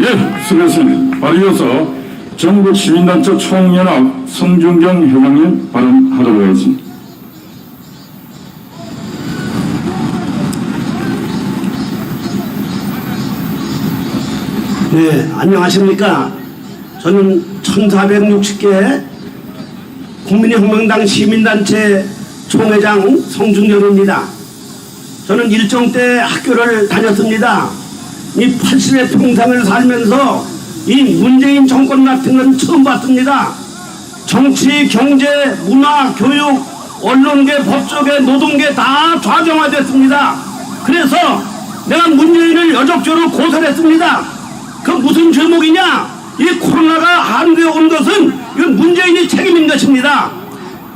예, 수고했습니다. 바로 이어서 전국 시민단체 총연합 성중경 회장님 발언하도록 하겠습니다. 네, 안녕하십니까. 저는 1460개 국민혁명당 시민단체 총회장 성중렬입니다. 저는 일정 때 학교를 다녔습니다. 이 80의 평생을 살면서 이 문재인 정권 같은 건 처음 봤습니다. 정치, 경제, 문화, 교육, 언론계, 법조계, 노동계 다 좌정화됐습니다. 그래서 내가 문재인을 여적적으로 고소했습니다. 그 무슨 제목이냐? 이 코로나가 한국에 온 것은 이건 문재인이 책임인 것입니다.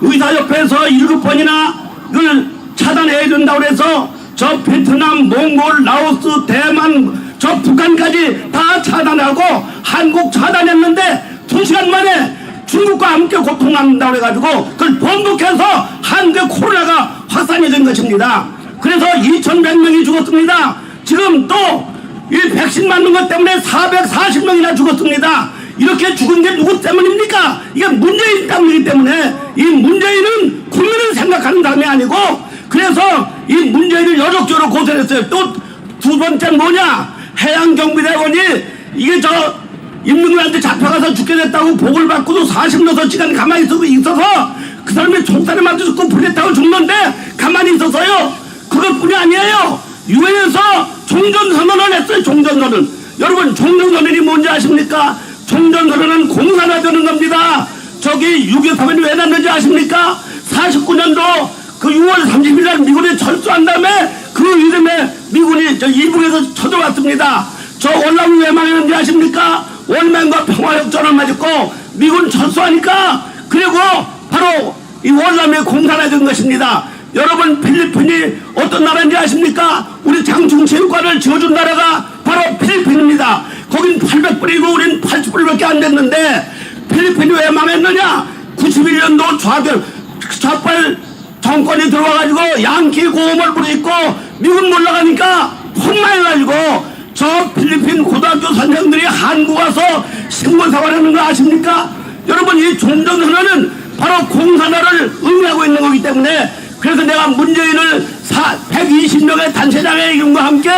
의사협회에서 일곱 번이나 이걸 차단해야 된다고 그래서 저 베트남, 몽골, 라오스, 대만, 저 북한까지 다 차단하고 한국 차단했는데 두 시간 만에 중국과 함께 고통한다고 해가지고 그걸 번복해서 한국에 코로나가 확산이 된 것입니다. 그래서 2,100명이 죽었습니다. 지금 또 이 백신 맞는 것 때문에 440명이나 죽었습니다. 이렇게 죽은 게 누구 때문입니까? 이게 문재인 때문이기 때문에 이 문재인은 국민을 생각하는 사람이 아니고 그래서 이 문재인을 여적적으로 고생했어요. 또 두 번째 뭐냐? 해양경비대원이 이게 저 임민구한테 잡혀가서 죽게 됐다고 복을 받고도 46시간 가만히 있어서 그 사람이 총살에 맞아 죽고 불렸다고 죽는데 가만히 있어서요. 그것뿐이 아니에요. 유엔에서 종전선언을 했어요. 종전선언. 여러분 종전선언이 뭔지 아십니까? 종전선언은 공산화되는 겁니다. 저기 6.25는 왜 났는지 아십니까? 49년도 그 6월 30일 날 미군이 철수한 다음에 그 이름에 미군이 저 이북에서 쳐들어왔습니다. 저 월남이 왜 망했는지 아십니까? 월남과 평화협정을 맺었고 미군 철수하니까 그리고 바로 이 월남이 공산화 된 것입니다. 여러분 필리핀이 어떤 나라인지 아십니까? 우리 장충체육관을 지어준 나라가 바로 필리핀입니다. 거긴 800불이고 우린 80불밖에 안 됐는데 필리핀이 왜 망했느냐? 91년도 좌결 좌빨 정권이 들어와가지고 양키 고음을 부르고 미군 몰라가니까 폭망해가지고 저 필리핀 고등학교 선생들이 한국 와서 신고사과하는 거 아십니까? 여러분 이 종전 선언은 바로 공산화를 의미하고 있는 거기 때문에 그래서 내가 문재인을 120명의 단체장의 이름과 함께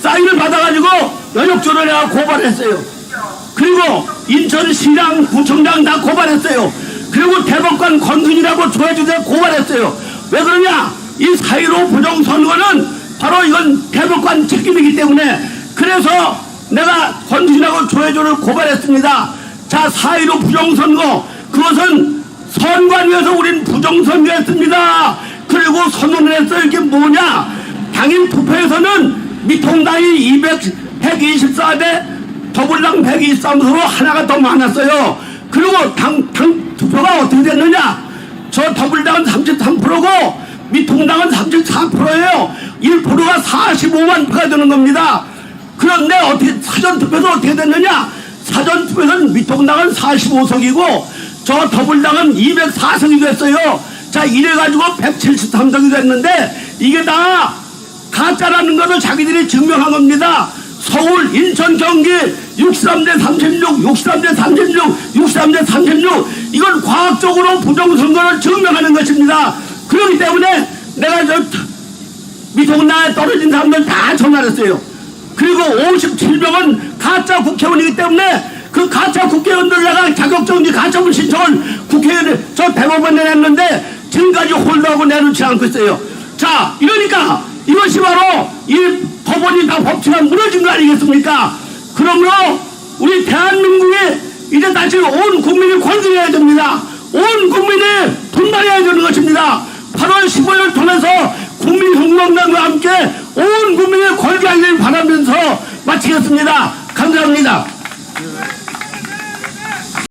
사인을 받아가지고 연역조를 내가 고발했어요. 그리고 인천시장 구청장 다 고발했어요. 그리고 대법관 권 조회주대 고발했어요. 왜 그러냐? 이4.15 부정선거는 바로 이건 대법관 책임이기 때문에 그래서 내가 권순이라고 조회주를 고발했습니다. 자, 4.15 부정선거 그것은 선관위에서 우린 부정선거했습니다. 그리고 선언을 했어요. 이게 뭐냐? 당일 투표에서는 미통당이 200, 124대 더불당 123으로 하나가 더 많았어요. 그리고 당, 당 투표가 어떻게 됐느냐? 저 더불당은 33%고 미통당은 34%예요. 1%가 45만 표가 되는 겁니다. 그런데 어떻게 사전 투표에서 어떻게 됐느냐? 사전 투표에서는 미통당은 45석이고 저 더불당은 204석이 됐어요. 자 이래가지고 173석이 됐는데 이게 다 가짜라는 것을 자기들이 증명한 겁니다. 서울, 인천, 경기 63대 36, 63대 36, 63대 36 이건 과학적으로 부정선거를 증명하는 것입니다. 그렇기 때문에 내가 저 미통당에 떨어진 사람들 다 전화했어요. 그리고 57명은 가짜 국회의원이기 때문에 그 가짜 국회의원들 내가 자격정지 가처분 신청을 국회의원 저 대법원에 냈는데 지금까지 홀더하고 내놓지 않고 있어요. 자 이러니까 이것이 바로 이 법원이 다 법치가 무너진 거 아니겠습니까? 그러므로 우리 대한민국에 이제 다시 온 국민이 권선해야 됩니다. 온 국민이 분발해야 되는 것입니다. 8월 15일 통해서 국민혁명당과 함께 온 국민이 권리하기를 바라면서 마치겠습니다. 감사합니다.